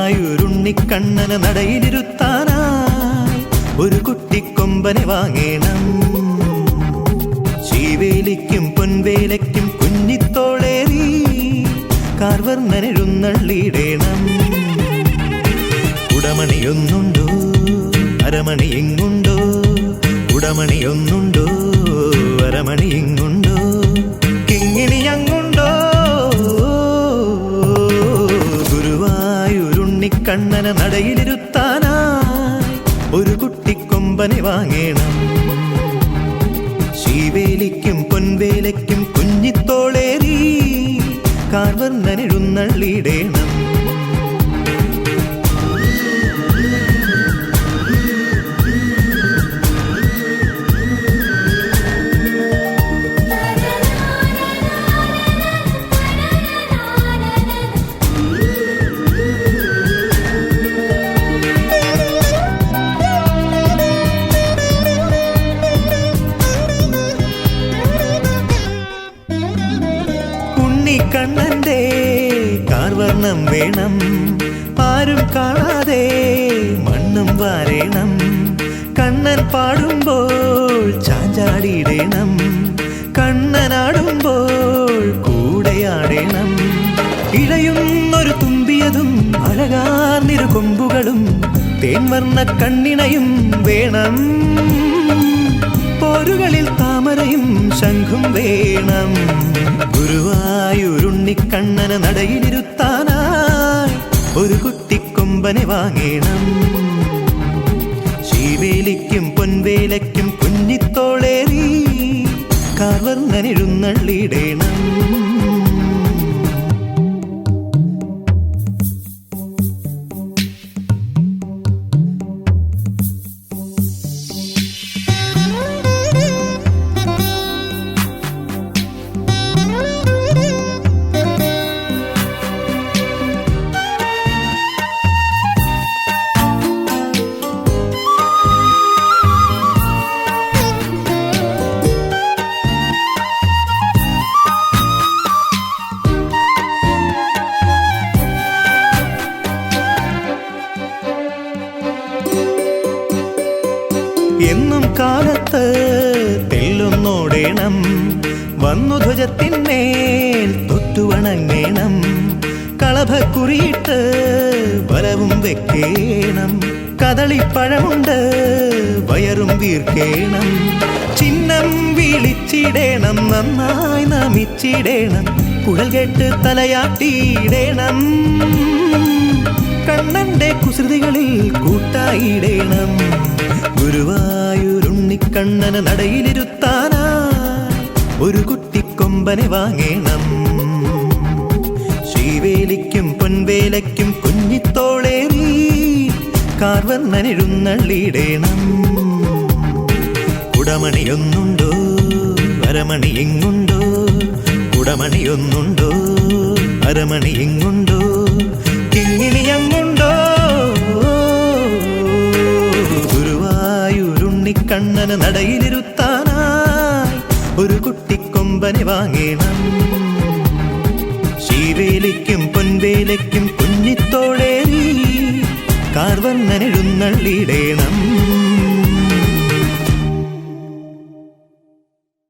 ഗുരുവായൂരുണ്ണിക്കണ്ണന നടയിലിരുത്താനായി ഒരു കുട്ടിക്കൊമ്പനെ വാങ്ങേണം. ശീവേലിക്കും പൊൻവേലയ്ക്കും കുഞ്ഞിത്തോളേറി കാർവർണനെഴുന്നള്ളിയിടേണം ഉടമണിയൊന്നുണ്ടോ അരമണി എങ്ങുണ്ടോ ഉടമണിയൊന്നുണ്ടോ? അരമണി എങ്ങുണ്ടോ കിങ്ങിണി അങ്ങുണ്ടോ ഗുരുവായൂരുണ്ണിക്കണ്ണന നടയിലിരുത്താനായി ഒരു കുട്ടിക്കൊമ്പനെ വാങ്ങേണം. ഉണ്ണിക്കണ്ണന്റെ കാർവർണം വേണം. ആരും കാണാതെ മണ്ണും വാരേണം. കണ്ണൻ പാടുമ്പോൾ ചാഞ്ചാടിയിടേണം. കണ്ണനാടുമ്പോൾ കൂടെയാടേണം. ഇഴയുന്നൊരു തുമ്പിയതും അഴകാർന്നിരു കൊമ്പുകളും തേൻവർണ കണ്ണിണയും വേണം. പോരുകളിൽ താമരയും ശംഖും വേണം. ഗുരുവായൂരുണ്ണിക്കണ്ണന് നടയിലിരുത്താനായി ഒരു കുട്ടിക്കൊമ്പനെ വാങ്ങേണം. ശീവേലിക്കും പൊൻവേലയ്ക്കും കുഞ്ഞിത്തോളേറി കാർവർണനെഴുന്നള്ളിയിടേണം. എന്നും കാലത്ത് തെല്ലൊന്നോടേണം. വന്നു ധ്വജത്തിന്മേൽ തൊട്ടുവണങ്ങേണം. കളഭക്കുറിയിട്ട് വലവും വെക്കേണം. കദളിപ്പഴമുണ്ട് വയറും വീർക്കേണം. ചിഹ്നം വിളിച്ചിടേണം നന്നായി നമിച്ചിടേണം. കുഴൽ കേട്ട് തലയാട്ടിയിടേണം. കണ്ണന്റെ കുസൃതികളിൽ കൂട്ടായിടേണം ഗുരുവായൂരുണ്ണിക്കണ്ണന് നടയിലിരുത്താനാ ഒരു കുട്ടിക്കൊമ്പനെ വാങ്ങേണം. ശ്രീവേലിക്കും പൊൻവേലയ്ക്കും കുഞ്ഞിത്തോളേറി കാർവർണനെഴുന്നള്ളിയിടേണം. കുടമണിയൊന്നുണ്ടോ? അരമണി എങ്ങുണ്ടോ കുടമണിയൊന്നുണ്ടോ? അരമണി എങ്ങുണ്ടോ ഗുരുവായൂരുണ്ണിക്കണ്ണന നടയിലിരുത്താനായി ഒരു കുട്ടിക്കൊമ്പനെ വാങ്ങേണം. ശീവേലിക്കും പൊൻവേലയ്ക്കും കുഞ്ഞിത്തോടേ കാർവർണനെഴുന്നള്ളിയിടേണം